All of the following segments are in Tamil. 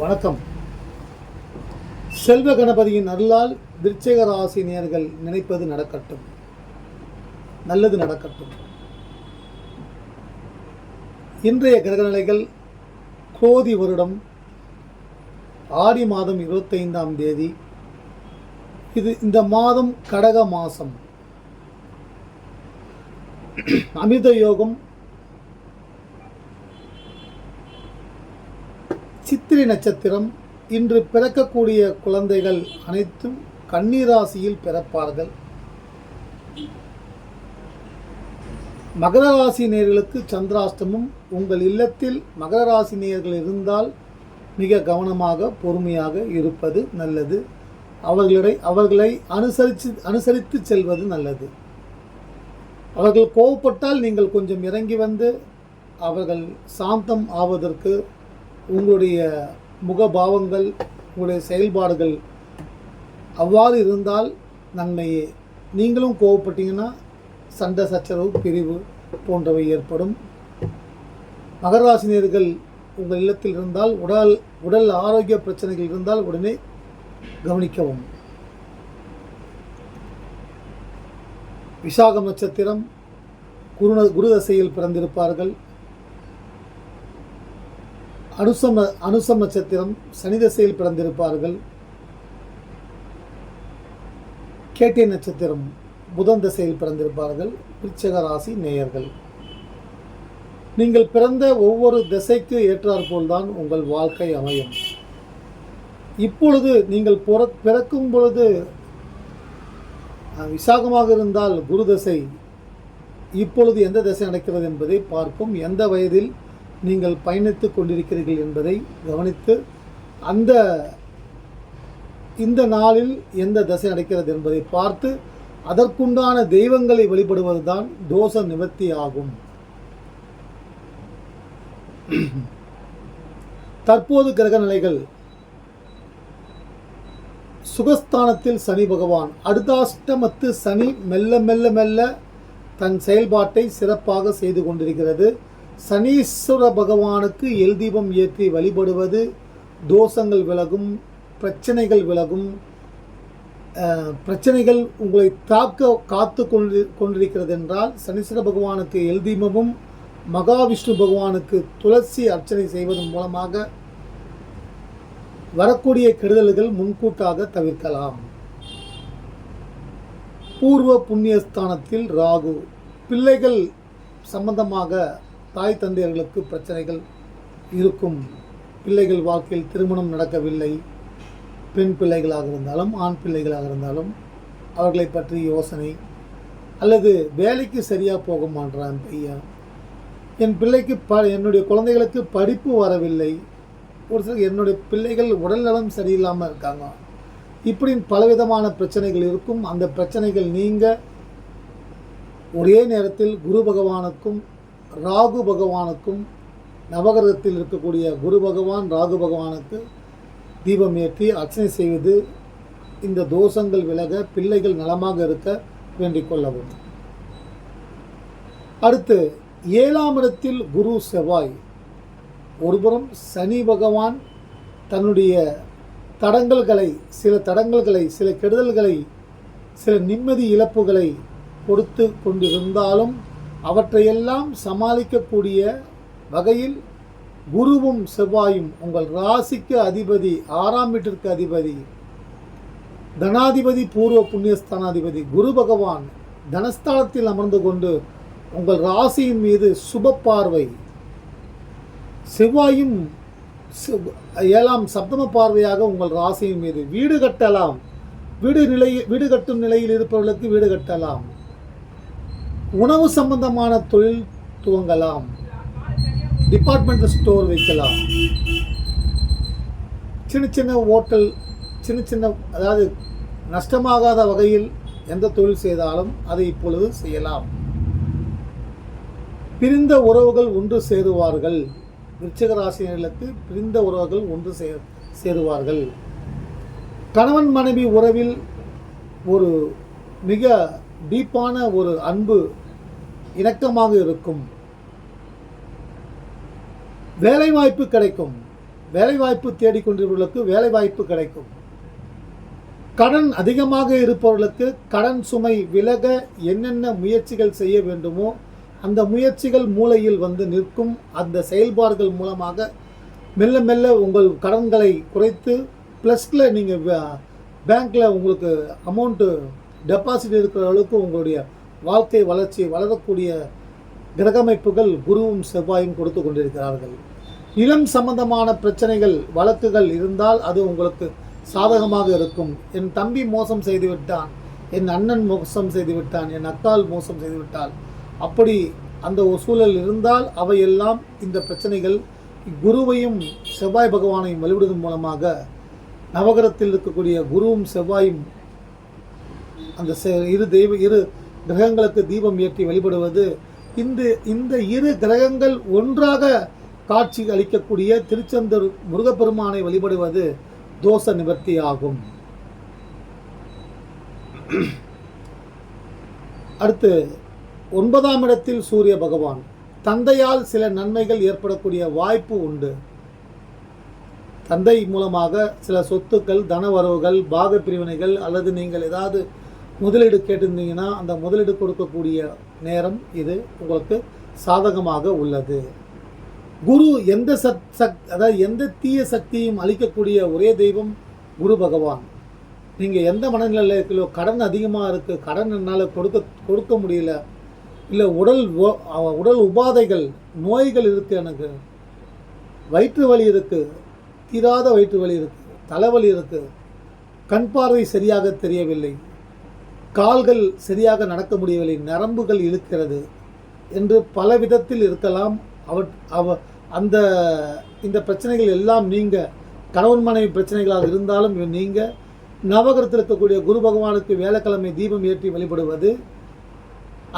வணக்கம். செல்வ கணபதியின் அருளால் விருச்சிக ராசி நேர்கள் நினைப்பது நடக்கட்டும். நல்லது நடக்கட்டும். இன்றைய கிரகநிலைகள் கோதி வருடம் ஆடி மாதம் இருபத்தைந்தாம் தேதி. இது இந்த மாதம் கடக மாதம் அமிர்த யோகம் சித்திரை நட்சத்திரம் இன்று பிறக்கக்கூடிய குழந்தைகள் அனைத்தும் கன்னிராசியில் பிறப்பார்கள். மகர ராசி நேர்களுக்கு சந்திராஷ்டமம். உங்கள் இல்லத்தில் மகர ராசி நேர்கள் இருந்தால் மிக கவனமாக பொறுமையாக இருப்பது நல்லது. அவர்களை அவர்களை அனுசரித்து அனுசரித்து செல்வது நல்லது. அவர்கள் கோவப்பட்டால் நீங்கள் கொஞ்சம் இறங்கி வந்து அவர்கள் சாந்தம் ஆவதற்கு உங்களுடைய முகபாவங்கள் உங்களுடைய செயல்பாடுகள் அவ்வாறு இருந்தால் நன்மையே. நீங்களும் கோவப்பட்டீங்கன்னா சண்டை சச்சரவு பிரிவு போன்றவை ஏற்படும். மகராசினியர்கள் உங்கள் இல்லத்தில் இருந்தால் உடல் உடல் ஆரோக்கிய பிரச்சனைகள் இருந்தால் உடனே கவனிக்கவும். விசாகம் நட்சத்திரம் குரு குரு தசையில் பிறந்திருப்பார்கள். அனுசம் அனுசம் நட்சத்திரம் சனி திசையில் பிறந்திருப்பார்கள். கேட்டை நட்சத்திரம் புதன் திசையில் பிறந்திருப்பார்கள். விருச்சக ராசி நேயர்கள். நீங்கள் பிறந்த ஒவ்வொரு திசைக்கு ஏற்றாற்போல்தான் உங்கள் வாழ்க்கை அமையும். இப்பொழுது நீங்கள் பிற பிறக்கும் பொழுது விசாகமாக இருந்தால் குரு தசை. இப்பொழுது எந்த திசை நடக்கிறது என்பதை பார்க்கும் எந்த வயதில் நீங்கள் பயணித்து கொண்டிருக்கிறீர்கள் என்பதை கவனித்து அந்த இந்த நாளில் எந்த தசை நடக்கிறது என்பதை பார்த்து அதற்குண்டான தெய்வங்களை வழிபடுவதுதான் தோஷ நிவர்த்தி ஆகும். தற்போது கிரக நிலைகள். சுகஸ்தானத்தில் சனி பகவான். அடுத்தாஷ்டமத்து சனி மெல்ல மெல்ல மெல்ல தன் செயல்பாட்டை சிறப்பாக செய்து கொண்டிருக்கிறது. சனீஸ்வர பகவானுக்கு எல் தீபம் ஏற்றி வழிபடுவது தோஷங்கள் விலகும் பிரச்சனைகள் விலகும் பிரச்சனைகள் உங்களை தாக்க காத்து கொண்டு கொண்டிருக்கிறது என்றால் சனீஸ்வர பகவானுக்கு எல் தீபமும் மகாவிஷ்ணு பகவானுக்கு துளசி அர்ச்சனை செய்வதன் மூலமாக வரக்கூடிய கெடுதல்கள் முன்கூட்டாக தவிர்க்கலாம். பூர்வ புண்ணியஸ்தானத்தில் ராகு. பிள்ளைகள் சம்பந்தமாக தாய் தந்தையர்களுக்கு பிரச்சனைகள் இருக்கும். பிள்ளைகள் வாழ்க்கையில் திருமணம் நடக்கவில்லை. பெண் பிள்ளைகளாக இருந்தாலும் ஆண் பிள்ளைகளாக இருந்தாலும் அவர்களை பற்றி யோசனை. அல்லது வேலைக்கு சரியாக போக மாட்டான் பையன். என் பிள்ளைக்கு ப என்னுடைய குழந்தைகளுக்கு படிப்பு வரவில்லை. ஒரு சிலர் என்னுடைய பிள்ளைகள் உடல்நலம் சரியில்லாமல் இருக்காங்க. இப்படி பலவிதமான பிரச்சனைகள் இருக்கும். அந்த பிரச்சனைகள் நீங்க ஒரே நேரத்தில் குரு பகவானுக்கும் ராகு பகவானுக்கும் நவகிரகத்தில் இருக்கக்கூடிய குரு பகவான் ராகு பகவானுக்கு தீபம் ஏற்றி அர்ச்சனை செய்வது இந்த தோஷங்கள் விலக பிள்ளைகள் நலமாக இருக்க வேண்டிக் கொள்ளவும். அடுத்து ஏழாம் இடத்தில் குரு செவ்வாய். ஒருபுறம் சனி பகவான் தன்னுடைய தடங்கல்களை சில தடங்கல்களை சில கெடுதல்களை சில நிம்மதி இழப்புகளை கொடுத்து கொண்டிருந்தாலும் அவற்றையெல்லாம் சமாளிக்கக்கூடிய வகையில் குருவும் செவ்வாயும் உங்கள் ராசிக்கு அதிபதி ஆறாம் வீட்டிற்கு அதிபதி தனாதிபதி பூர்வ புண்ணியஸ்தானாதிபதி குரு பகவான் தனஸ்தானத்தில் அமர்ந்து கொண்டு உங்கள் ராசியின் மீது சுப பார்வை. செவ்வாயும் ஏழாம் சப்தம பார்வையாக உங்கள் ராசியின் மீது வீடு கட்டலாம். வீடு நிலை வீடு கட்டும் நிலையில் இருப்பவர்களுக்கு வீடு கட்டலாம். உணவு சம்பந்தமான தொழில் துவங்கலாம். டிபார்ட்மெண்டல் ஸ்டோர் வைக்கலாம். சின்ன சின்ன ஹோட்டல் சின்ன சின்ன அதாவது நஷ்டமாகாத வகையில் எந்த தொழில் செய்தாலும் அதை இப்பொழுது செய்யலாம். பிரிந்த உறவுகள் ஒன்று சேருவார்கள். விருச்சிக ராசினர்களுக்கு பிரிந்த உறவுகள் ஒன்று சே சேருவார்கள். கணவன் மனைவி உறவில் ஒரு மிக டீப்பான ஒரு அன்பு இணக்கமாக இருக்கும். வேலைவாய்ப்பு கிடைக்கும். வேலைவாய்ப்பு தேடிக்கொண்டிருப்பவர்களுக்கு வேலைவாய்ப்பு கிடைக்கும். கடன் அதிகமாக இருப்பவர்களுக்கு கடன் சுமை விலக என்னென்ன முயற்சிகள் செய்ய வேண்டுமோ அந்த முயற்சிகள் மூளையில் வந்து நிற்கும். அந்த செயல்பாடுகள் மூலமாக மெல்ல மெல்ல உங்கள் கடன்களை குறைத்து ப்ளஸில் நீங்கள் பேங்க்கில் உங்களுக்கு அமௌண்ட்டு டெபாசிட் இருக்கிற அளவுக்கு உங்களுடைய வாழ்க்கை வளர்ச்சி வளரக்கூடிய கிரகமைப்புகள் குருவும் செவ்வாயும் கொடுத்து கொண்டிருக்கிறார்கள். நிலம் சம்பந்தமான பிரச்சனைகள் வழக்குகள் இருந்தால் அது உங்களுக்கு சாதகமாக இருக்கும். என் தம்பி மோசம் செய்து விட்டான் என் அண்ணன் மோசம் செய்து விட்டான் என் அக்கால் மோசம் செய்துவிட்டால் அப்படி அந்த ஒரு சூழல் இருந்தால் அவையெல்லாம் இந்த பிரச்சனைகள் குருவையும் செவ்வாய் பகவானையும் வழிவிடுவதன் மூலமாக நவகரத்தில் இருக்கக்கூடிய குருவும் செவ்வாயும் அந்த செ- இரு தெய்வ இரு கிரகங்களுக்கு தீபம் ஏற்றி வழிபடுவது இந்த இந்த இரு கிரகங்கள் ஒன்றாக காட்சி அளிக்கக்கூடிய திருச்செந்தூர் முருகப்பெருமானை வழிபடுவது தோஷ நிவர்த்தி ஆகும் அடுத்து ஒன்பதாம் இடத்தில் சூரிய பகவான். தந்தையால் சில நன்மைகள் ஏற்படக்கூடிய வாய்ப்பு உண்டு. தந்தை மூலமாக சில சொத்துக்கள் தனவரவுகள் பாக பிரிவினைகள் அல்லது நீங்கள் ஏதாவது முதலீடு கேட்டிருந்தீங்கன்னா அந்த முதலீடு கொடுக்கக்கூடிய நேரம் இது உங்களுக்கு சாதகமாக உள்ளது. குரு எந்த சத் சக் அதாவது எந்த தீய சக்தியும் அளிக்கக்கூடிய ஒரே தெய்வம் குரு பகவான். நீங்கள் எந்த மனநிலையில் இருக்கீங்களோ கடன் அதிகமாக இருக்குது கடன் என்னால் கொடுக்க கொடுக்க முடியல இல்லை உடல் உடல் உபாதைகள் நோய்கள் இருக்குது எனக்கு வயிற்று வலி இருக்குது தீராத வயிற்று வலி இருக்குது தலைவலி இருக்குது கண் பார்வை சரியாக தெரியவில்லை கால்கள் சரியாக நடக்க முடியவில்லை நரம்புகள் இழுக்கிறது என்று பல விதத்தில் இருக்கலாம். அவ அவ அந்த இந்த பிரச்சனைகள் எல்லாம் நீங்க கணவன் மனைவி பிரச்சனைகளாக இருந்தாலும் நீங்க. நவகரத்தில் இருக்கக்கூடிய குரு பகவானுக்கு வேலைக்கிழமை தீபம் ஏற்றி வழிபடுவது.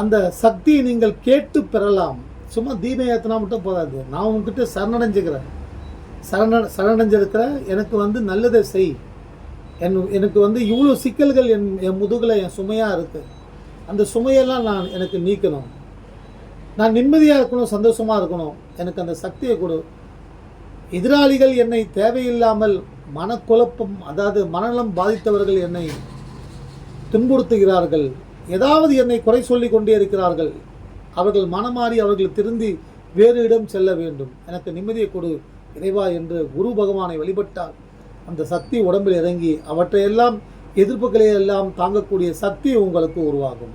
அந்த சக்தியை நீங்கள் கேட்டு பெறலாம். சும்மா தீபம் ஏற்றினா மட்டும் போதாது. நான் உங்ககிட்ட சரணடைஞ்சுக்கிறேன். சரண சரணடைஞ்சிருக்கிறேன் எனக்கு வந்து நல்லதை செய். என் எனக்கு வந்து இவ்வளோ சிக்கல்கள் என் என் முதுகில் என் சுமையாக இருக்குது அந்த சுமையெல்லாம் நான் எனக்கு நீக்கணும். நான் நிம்மதியாக இருக்கணும் சந்தோஷமாக இருக்கணும். எனக்கு அந்த சக்தியை கொடு. எதிராளிகள் என்னை தேவையில்லாமல் மனக்குழப்பம் அதாவது மனநலம் பாதித்தவர்கள் என்னை துன்புறுத்துகிறார்கள். ஏதாவது என்னை குறை சொல்லி கொண்டே இருக்கிறார்கள். அவர்கள் மனமாறி அவர்கள் திருந்தி வேறு இடம் செல்ல வேண்டும். எனக்கு நிம்மதியை கொடு இறைவா என்று குரு பகவானை வழிபட்டால் அந்த சக்தி உடம்பில் இறங்கி அவற்றையெல்லாம் எதிர்ப்புகளை எல்லாம் தாங்கக்கூடிய சக்தி உங்களுக்கு உருவாகும்.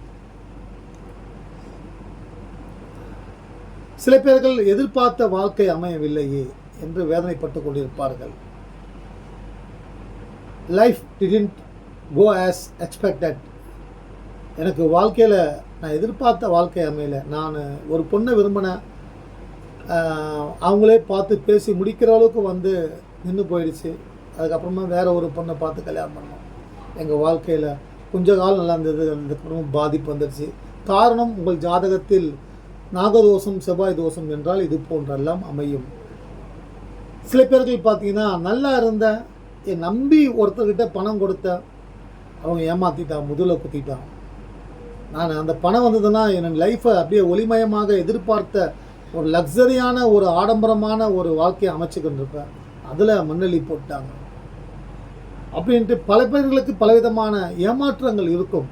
சில பேர்கள் எதிர்பார்த்த வாழ்க்கை அமையவில்லையே என்று வேதனைப்பட்டு கொண்டிருப்பார்கள். Life didn't go as expected எனக்கு வாழ்க்கையில் நான் எதிர்பார்த்த வாழ்க்கை அமையல. நான் ஒரு பொண்ணை விரும்பினேன் அவங்களே பார்த்து பேசி முடிக்கிற அளவுக்கு வந்து நின்று போயிடுச்சு. அதுக்கப்புறமா வேறு ஒரு பொண்ணை பார்த்து கல்யாணம் பண்ணோம். எங்கள் வாழ்க்கையில் கொஞ்ச காலம் நல்லா இருந்தது அதுக்கப்புறமா பாதிப்பு வந்துடுச்சு. காரணம் உங்கள் ஜாதகத்தில் நாகதோஷம் செவ்வாய் தோஷம் என்றால் இது போன்றெல்லாம் அமையும். சில பேர்கள் பார்த்தீங்கன்னா நல்லா இருந்த என் நம்பி ஒருத்தர்கிட்ட பணம் கொடுத்த அவங்க ஏமாற்றிட்டான் முதல குத்திட்டான் நான் அந்த பணம் வந்ததுன்னா என் லைஃப்பை அப்படியே ஒளிமயமாக எதிர்பார்த்த ஒரு லக்ஸரியான ஒரு ஆடம்பரமான ஒரு வாழ்க்கையை அமைச்சுக்கிட்டு இருப்பேன். அதில் மண்ணெளி போட்டாங்க அப்படின்ட்டு பல பேர்களுக்கு பலவிதமான ஏமாற்றங்கள் இருக்கும்.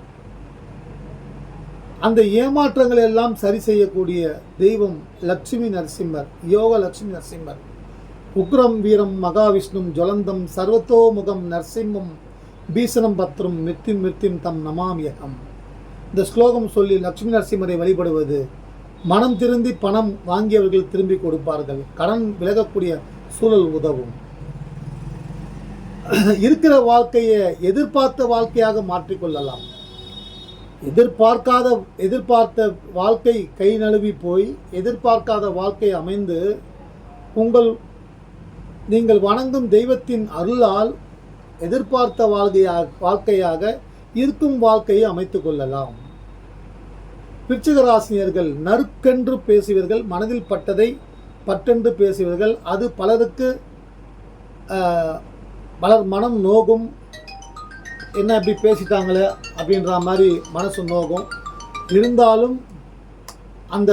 அந்த ஏமாற்றங்களை எல்லாம் சரி செய்யக்கூடிய தெய்வம் லட்சுமி நரசிம்மர் யோக லட்சுமி நரசிம்மர். உக்ரம் வீரம் மகாவிஷ்ணும் ஜுவலந்தம் சர்வத்தோமுகம் நரசிம்மம் பீசனம் பத்ரம் மிர்த்திம் மிர்த்திம் தம் நமாமியகம். இந்த ஸ்லோகம் சொல்லி லட்சுமி நரசிம்மரை வழிபடுவது மனம் திருந்தி பணம் வாங்கியவர்கள் திரும்பி கொடுப்பார்கள். கடன் விலகக்கூடிய சூழல் உதவும். இருக்கிற வாழ்க்கையை எதிர்பார்த்த வாழ்க்கையாக மாற்றிக்கொள்ளலாம். எதிர்பார்க்காத எதிர்பார்த்த வாழ்க்கை கை நழுவி போய் எதிர்பார்க்காத வாழ்க்கை அமைந்து உங்கள் நீங்கள் வணங்கும் தெய்வத்தின் அருளால் எதிர்பார்த்த வாழ்க்கையாக வாழ்க்கையாக இருக்கும் வாழ்க்கையை அமைத்து கொள்ளலாம். பிச்சகராசினியர்கள் நறுக்கென்று பேசுவீர்கள் மனதில் பட்டதை பட்டென்று பேசுவீர்கள். அது பலருக்கு மலர் மனம் நோகும். என்ன இப்படி பேசிட்டாங்களே அப்படின்ற மாதிரி மனசு நோகும். இருந்தாலும் அந்த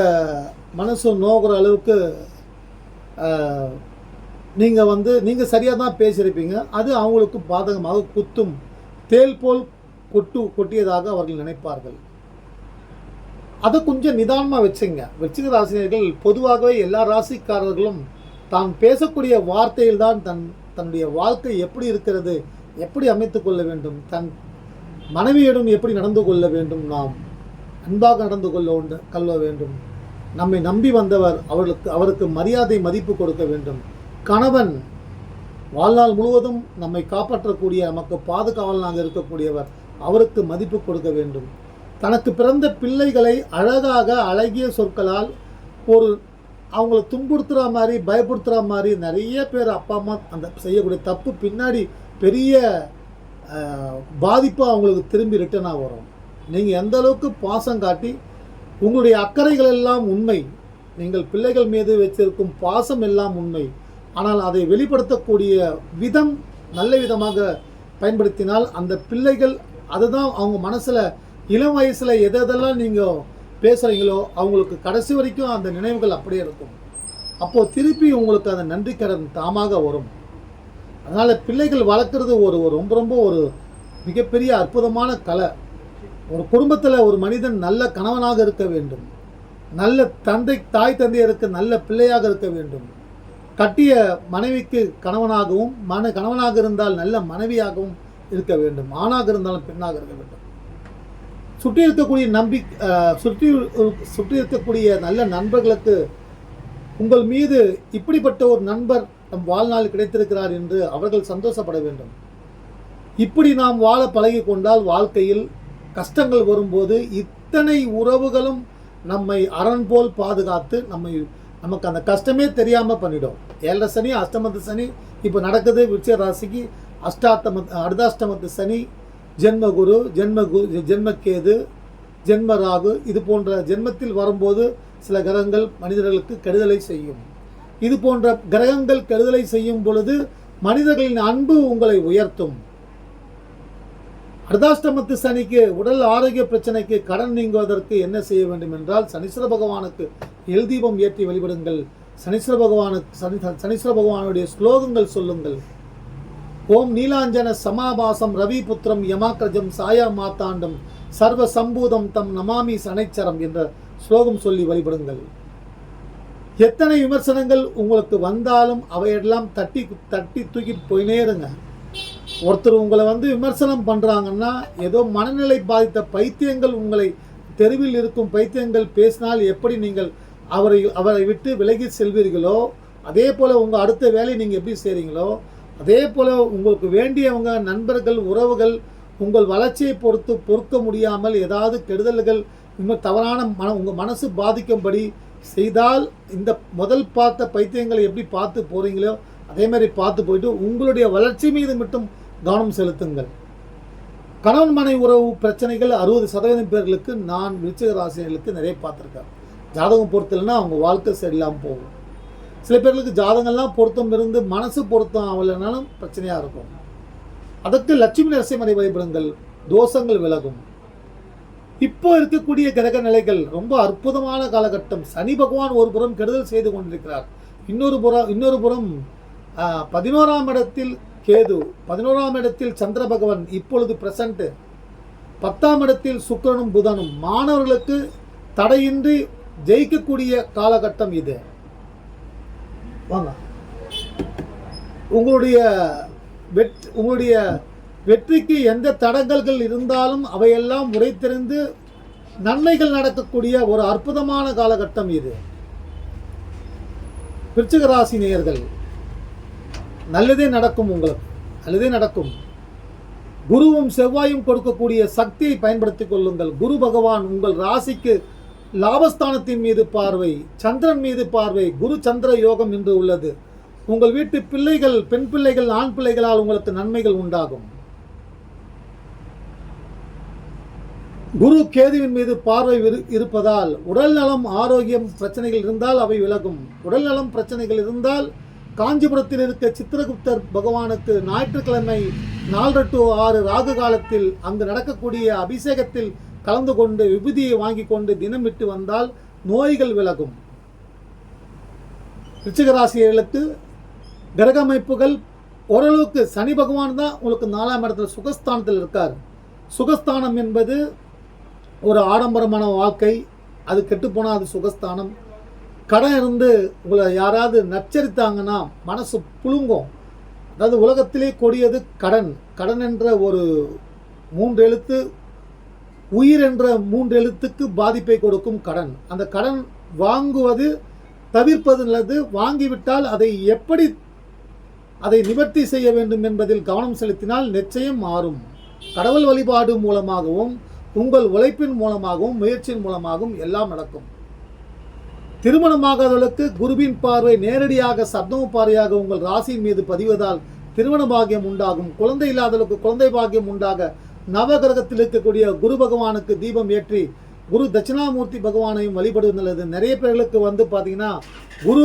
மனசு நோகிற அளவுக்கு நீங்கள் வந்து நீங்கள் சரியாக தான் பேசியிருப்பீங்க. அது அவங்களுக்கு பாதகமாக குத்தும். தேல் போல் கொட்டு கொட்டியதாக அவர்கள் நினைப்பார்கள். அதை கொஞ்சம் நிதானமாக வச்சுங்க. விருச்சிக ராசினியர்கள் பொதுவாகவே எல்லா ராசிக்காரர்களும் தான் பேசக்கூடிய வார்த்தையில் தான் தன் தன்னுடைய வாழ்க்கை எப்படி இருக்கிறது எப்படி அமைத்து கொள்ள வேண்டும் தன் மனைவியிடம் எப்படி நடந்து கொள்ள வேண்டும் நாம் அன்பாக நடந்து கொள்ள உண்டு கொள்ள வேண்டும். நம்மை நம்பி வந்தவர் அவர்களுக்கு அவருக்கு மரியாதை மதிப்பு கொடுக்க வேண்டும். கணவன் வாழ்நாள் முழுவதும் நம்மை காப்பாற்றக்கூடிய நமக்கு பாதுகாவலனாக இருக்கக்கூடியவர் அவருக்கு மதிப்பு கொடுக்க வேண்டும். தனக்கு பிறந்த பிள்ளைகளை அழகாக அழகிய சொற்களால் ஒரு அவங்கள துன்புறுத்துகிற மாதிரி பயப்படுத்துகிற மாதிரி நிறைய பேர் அப்பா அம்மா அந்த செய்யக்கூடிய தப்பு பின்னாடி பெரிய பாதிப்பாக அவங்களுக்கு திரும்பி ரிட்டர்னாக வரும். நீங்கள் எந்த அளவுக்கு பாசம் காட்டி உங்களுடைய அக்கறைகள் எல்லாம் உண்மை. நீங்கள் பிள்ளைகள் மீது வச்சிருக்கும் பாசம் எல்லாம் உண்மை. ஆனால் அதை வெளிப்படுத்தக்கூடிய விதம் நல்ல விதமாக பயன்படுத்தினால் அந்த பிள்ளைகள் அதுதான் அவங்க மனசில் இளம் வயசில் எதெல்லாம் நீங்கள் பேசுகிறீங்களோ அவங்களுக்கு கடைசி வரைக்கும் அந்த நினைவுகள் அப்படியே இருக்கும். அப்போது திருப்பி உங்களுக்கு அந்த நன்றிக்கடன் தாமாக வரும். அதனால் பிள்ளைகள் வளர்க்குறது ஒரு ஒரு ரொம்ப ரொம்ப ஒரு மிகப்பெரிய அற்புதமான கலை. ஒரு குடும்பத்தில் ஒரு மனிதன் நல்ல கணவனாக இருக்க வேண்டும். நல்ல தந்தை தாய் தந்தையருக்கு நல்ல பிள்ளையாக இருக்க வேண்டும். கட்டிய மனைவிக்கு கணவனாகவும் மன கணவனாக இருந்தால் நல்ல மனைவியாகவும் இருக்க வேண்டும். ஆணாக இருந்தாலும் பெண்ணாக இருக்க வேண்டும். சுற்றி இருக்கக்கூடிய நம்பி சுற்றி சுற்றி இருக்கக்கூடிய நல்ல நண்பர்களுக்கு உங்கள் மீது இப்படிப்பட்ட ஒரு நண்பர் நம் வாழ்நாள் கிடைத்திருக்கிறார் என்று அவர்கள் சந்தோஷப்பட வேண்டும். இப்படி நாம் வாழ பழகி கொண்டால் வாழ்க்கையில் கஷ்டங்கள் வரும்போது இத்தனை உறவுகளும் நம்மை அரண் போல் பாதுகாத்து நம்மை நமக்கு அந்த கஷ்டமே தெரியாமல் பண்ணிடும். ஏழரை சனி அஷ்டமத்து சனி இப்போ நடக்குது விருச்சிக ராசிக்கு அஷ்டாத்தம அர்த்தாஷ்டமத்து சனி ஜென்மகுரு ஜென்மகுரு ஜென்மக்கேது ஜென்ம ராகு இது போன்ற ஜென்மத்தில் வரும்போது சில கிரகங்கள் மனிதர்களுக்கு கெடுதலை செய்யும். இது போன்ற கிரகங்கள் கெடுதலை செய்யும் பொழுது மனிதர்களின் அன்பு உங்களை உயர்த்தும். அர்தாஷ்டமத்து சனிக்கு உடல் ஆரோக்கிய பிரச்சனைக்கு கடன் நீங்குவதற்கு என்ன செய்ய வேண்டும் என்றால் சனீஸ்வர பகவானுக்கு எல் தீபம் ஏற்றி வழிபடுங்கள். சனீஸ்வர பகவானுக்கு சனி சனீஸ்வர பகவானுடைய ஸ்லோகங்கள் சொல்லுங்கள். ஓம் நீலாஞ்சன சமாபாசம் ரவிபுத்திரம் யமாக்கிரஜம் சாயா மாத்தாண்டம் சர்வ சம்பூதம் தம் நமாமி சனைச்சரம் என்ற ஸ்லோகம் சொல்லி வழிபடுங்கள். எத்தனை விமர்சனங்கள் உங்களுக்கு வந்தாலும் அவையெல்லாம் தட்டி தட்டி தூக்கிட்டு போயினே இருங்க. ஒருத்தர் உங்களை வந்து விமர்சனம் பண்ணுறாங்கன்னா ஏதோ மனநிலை பாதித்த பைத்தியங்கள் உங்களை தெருவில் இருக்கும் பைத்தியங்கள் பேசினால் எப்படி நீங்கள் அவரை அவரை விட்டு விலகி செல்வீர்களோ அதே போல் உங்கள் அடுத்த வேலையை நீங்கள் எப்படி செய்கிறீங்களோ அதே போல் உங்களுக்கு வேண்டியவங்க நண்பர்கள் உறவுகள் உங்கள் வளர்ச்சியை பொறுத்து பொறுக்க முடியாமல் ஏதாவது கெடுதல்கள் இன்னும் தவறான மன உங்கள் மனசு பாதிக்கும்படி செய்தால் இந்த முதல் பார்த்த பைத்தியங்களை எப்படி பார்த்து போகிறீங்களோ அதே மாதிரி பார்த்து போயிட்டு உங்களுடைய வளர்ச்சி மீது மட்டும் கவனம் செலுத்துங்கள். கணவன் மனைவி உறவு பிரச்சனைகள் அறுபது சதவீதம் பேர்களுக்கு நான் விருச்சிக ராசினர்களுக்கு நிறைய பார்த்துருக்கேன். ஜாதகம் பொறுத்தலைன்னா அவங்க வாழ்க்கை சரியில்லாமல் போகும். சில பேர்களுக்கு ஜாதகம்லாம் பொருத்தம் இருந்து மனசு பொருத்தம் ஆகலைனாலும் பிரச்சனையாக இருக்கும். அதற்கு லட்சுமி நரசிம்மரை வழிபடுங்கள். தோஷங்கள் விலகும். இப்போ இருக்கக்கூடிய கிரக நிலைகள் ரொம்ப அற்புதமான காலகட்டம். சனி பகவான் ஒரு புறம் கெடுதல் செய்து கொண்டிருக்கிறார். இன்னொரு புறம் இன்னொரு புறம் பதினோராம் இடத்தில் கேது பதினோராம் இடத்தில் சந்திர பகவான் இப்பொழுது பிரசன்ட் பத்தாம் இடத்தில் சுக்கிரனும் புதனும். மாணவர்களுக்கு தடையின்றி ஜெயிக்கக்கூடிய காலகட்டம் இது. வாங்க. உங்களுடைய வெட் உங்களுடைய வெற்றிக்கு எந்த தடங்கல்கள் இருந்தாலும் அவையெல்லாம் உடைத்தெறிந்து நன்மைகள் நடக்கக்கூடிய ஒரு அற்புதமான காலகட்டம் இது. விருச்சிக ராசி நேயர்கள் நல்லதே நடக்கும் உங்களுக்கு நல்லதே நடக்கும். குருவும் செவ்வாயும் கொடுக்கக்கூடிய சக்தியை பயன்படுத்திக் கொள்ளுங்கள். குரு பகவான் உங்கள் ராசிக்கு லாபஸ்தானத்தின் மீது பார்வை சந்திரன் மீது பார்வை குரு சந்திர யோகம் என்று உள்ளது. உங்கள் வீட்டு பிள்ளைகள் பெண் பிள்ளைகள் ஆண் பிள்ளைகளால் உங்களுக்கு நன்மைகள் உண்டாகும். குரு கேதுவின் மீது பார்வை இரு- இருப்பதால் உடல் நலம் ஆரோக்கியம் பிரச்சனைகள் இருந்தால் அவை விலகும். உடல் நலம் பிரச்சனைகள் இருந்தால் காஞ்சிபுரத்தில் இருக்க சித்திரகுப்தர் பகவானுக்கு ஞாயிற்றுக்கிழமை நாலு டு ஆறு ராகு காலத்தில் அங்கு நடக்கக்கூடிய அபிஷேகத்தில் கலந்து கொண்டு விபூதியை வாங்கி கொண்டு தினம் விட்டு வந்தால் நோய்கள் விலகும். ரிச்சிகராசியர்களுக்கு கிரக அமைப்புகள் ஓரளவுக்கு சனி பகவான் தான் உங்களுக்கு நாலாம் இடத்துல சுகஸ்தானத்தில் இருக்கார். சுகஸ்தானம் என்பது ஒரு ஆடம்பரமான வாழ்க்கை. அது கெட்டுப்போனால் அது சுகஸ்தானம். கடன் இருந்து உங்களை யாராவது நச்சரித்தாங்கன்னா மனசு புழுங்கும். அதாவது உலகத்திலே கொடியது கடன். கடன் என்ற ஒரு மூன்று எழுத்து உயிர் என்ற மூன்று எழுத்துக்கு பாதிப்பை கொடுக்கும் கடன். அந்த கடன் வாங்குவது தவிர்ப்பது நல்லது. வாங்கிவிட்டால் அதை எப்படி அதை நிவர்த்தி செய்ய வேண்டும் என்பதில் கவனம் செலுத்தினால் நிச்சயம் மாறும். கடவுள் வழிபாடு மூலமாகவும் உங்கள் உழைப்பின் மூலமாகவும் முயற்சியின் மூலமாகவும் எல்லாம் நடக்கும். திருமணமாகாதவர்களுக்கு குருவின் பார்வை நேரடியாக சப்தம பார்வையாக உங்கள் ராசியின் மீது பதிவதால் திருமண பாக்கியம் உண்டாகும். குழந்தை இல்லாதவர்களுக்கு குழந்தை பாக்கியம் உண்டாக நவகிரகத்தில் இருக்கக்கூடிய குரு பகவானுக்கு தீபம் ஏற்றி குரு தட்சிணாமூர்த்தி பகவானையும் வழிபடுவது நல்லது நிறைய பேர்களுக்கு வந்து பார்த்தீங்கன்னா குரு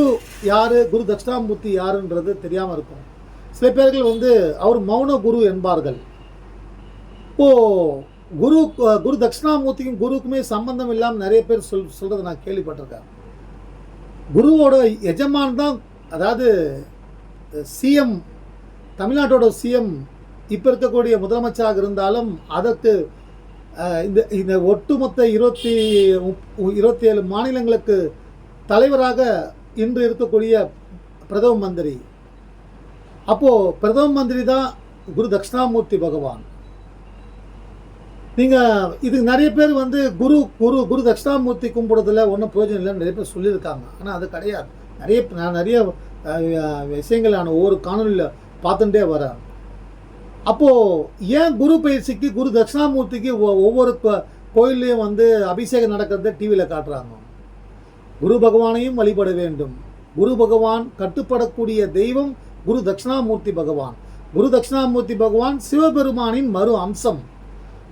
யாரு குரு தட்சிணாமூர்த்தி யாருன்றது தெரியாமல் இருக்கும். சில பேர்கள் வந்து அவர் மௌன குரு என்பார்கள். இப்போ குரு குரு தட்சிணாமூர்த்திக்கும் குருவுக்குமே சம்பந்தம் இல்லாமல் நிறைய பேர் சொல் சொல்கிறத நான் கேள்விப்பட்டிருக்கேன். குருவோட எஜமான் தான் அதாவது சிஎம் தமிழ்நாட்டோட சிஎம் இப்போ இருக்கக்கூடிய முதலமைச்சராக இருந்தாலும் அதற்கு இந்த இந்த ஒட்டுமொத்த இருபத்தி இருபத்தி ஏழு மாநிலங்களுக்கு தலைவராக இன்று இருக்கக்கூடிய பிரதம மந்திரி. அப்போது பிரதம மந்திரி தான் குரு தட்சிணாமூர்த்தி பகவான். நீங்கள் இது நிறைய பேர் வந்து குரு குரு குரு தட்சிணாமூர்த்தி கும்பிடுறதுல ஒன்றும் பிரயோஜனம் இல்லைன்னு நிறைய பேர் சொல்லியிருக்காங்க. ஆனால் அது கிடையாது. நிறைய நான் நிறைய விஷயங்கள் நான் ஒவ்வொரு காணொலியில் பார்த்துட்டே வரேன். அப்போது ஏன் குரு பயிற்சிக்கு குரு தட்சிணாமூர்த்திக்கு ஒ- ஒவ்வொரு கோ- கோயில்லையும் வந்து அபிஷேகம் நடக்கிறத டிவியில் காட்டுறாங்க. குரு பகவானையும் வழிபட வேண்டும். குரு பகவான் கட்டுப்படக்கூடிய தெய்வம் குரு தட்சிணாமூர்த்தி பகவான். குரு தட்சிணாமூர்த்தி பகவான் சிவபெருமானின் மறு அம்சம்.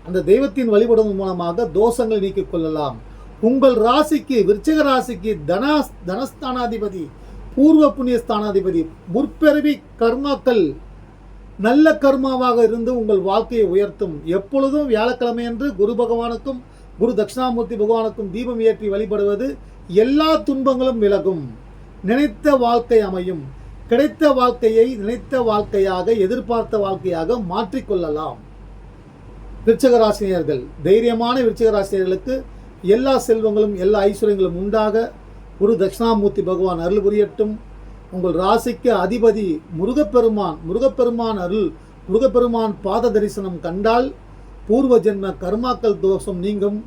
அந்த தெய்வத்தின் வழிபடுவதன் மூலமாக தோஷங்களை நீக்கிக் கொள்ளலாம். உங்கள் ராசிக்கு விருச்சக ராசிக்கு தனா தனஸ்தானாதிபதி பூர்வ புண்ணிய ஸ்தானாதிபதி முற்பிறவி கர்மாக்கள் நல்ல கர்மாவாக இருந்து உங்கள் வாழ்க்கையை உயர்த்தும். எப்பொழுதும் வியாழக்கிழமையன்று குரு பகவானுக்கும் குரு தட்சிணாமூர்த்தி பகவானுக்கும் தீபம் ஏற்றி வழிபடுவது எல்லா துன்பங்களும் விலகும். நினைத்த வாழ்க்கை அமையும். கிடைத்த வாழ்க்கையை நினைத்த வாழ்க்கையாக எதிர்பார்த்த வாழ்க்கையாக மாற்றிக்கொள்ளலாம். விருச்சகராசினியர்கள் தைரியமான விருச்சகராசினியர்களுக்கு எல்லா செல்வங்களும் எல்லா ஐஸ்வர்யங்களும் உண்டாக குரு தட்சிணாமூர்த்தி பகவான் அருள் புரியட்டும். உங்கள் ராசிக்கு அதிபதி முருகப்பெருமான் முருகப்பெருமான் அருள் முருகப்பெருமான் பாத தரிசனம் கண்டால் பூர்வ ஜென்ம கர்மாக்கள் தோஷம் நீங்கும்.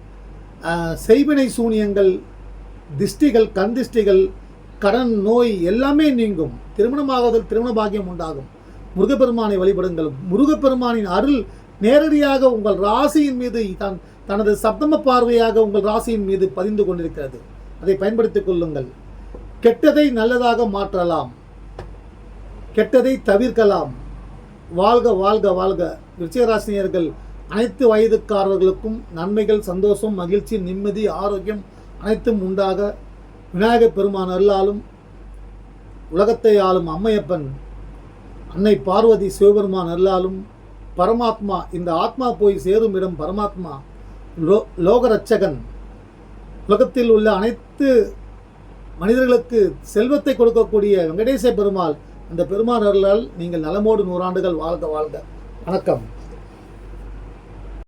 செய்வினை சூனியங்கள் திஷ்டிகள் கண் திஷ்டிகள் கடன் நோய் எல்லாமே நீங்கும். திருமணமாகாதல் திருமண பாக்கியம் உண்டாகும். முருகப்பெருமானை வழிபடுங்கள். முருகப்பெருமானின் அருள் நேரடியாக உங்கள் ராசியின் மீது தான் தனது சப்தம பார்வையாக உங்கள் ராசியின் மீது பதிந்து கொண்டிருக்கிறது. அதை பயன்படுத்திக் கொள்ளுங்கள். கெட்டதை நல்லதாக மாற்றலாம். கெட்டதை தவிர்க்கலாம். வாழ்க வாழ்க வாழ்க. விருச்சிகராசினியர்கள் அனைத்து வயதுக்காரர்களுக்கும் நன்மைகள் சந்தோஷம் மகிழ்ச்சி நிம்மதி ஆரோக்கியம் அனைத்தும் உண்டாக. விநாயகப் பெருமான் அருளாலும் உலகத்தை ஆளும் அம்மையப்பன் அன்னை பார்வதி சிவபெருமான் அருளாலும் பரமாத்மா இந்த ஆத்மா போய் சேரும் இடம் பரமாத்மா. லோ லோகரட்சகன். உலகத்தில் உள்ள அனைத்து மனிதர்களுக்கு செல்வத்தை கொடுக்கக்கூடிய வெங்கடேச பெருமாள் அந்த பெருமாள் அருளால் நீங்கள் நலமோடு நூறாண்டுகள் வாழ்க வாழ்க. வணக்கம்.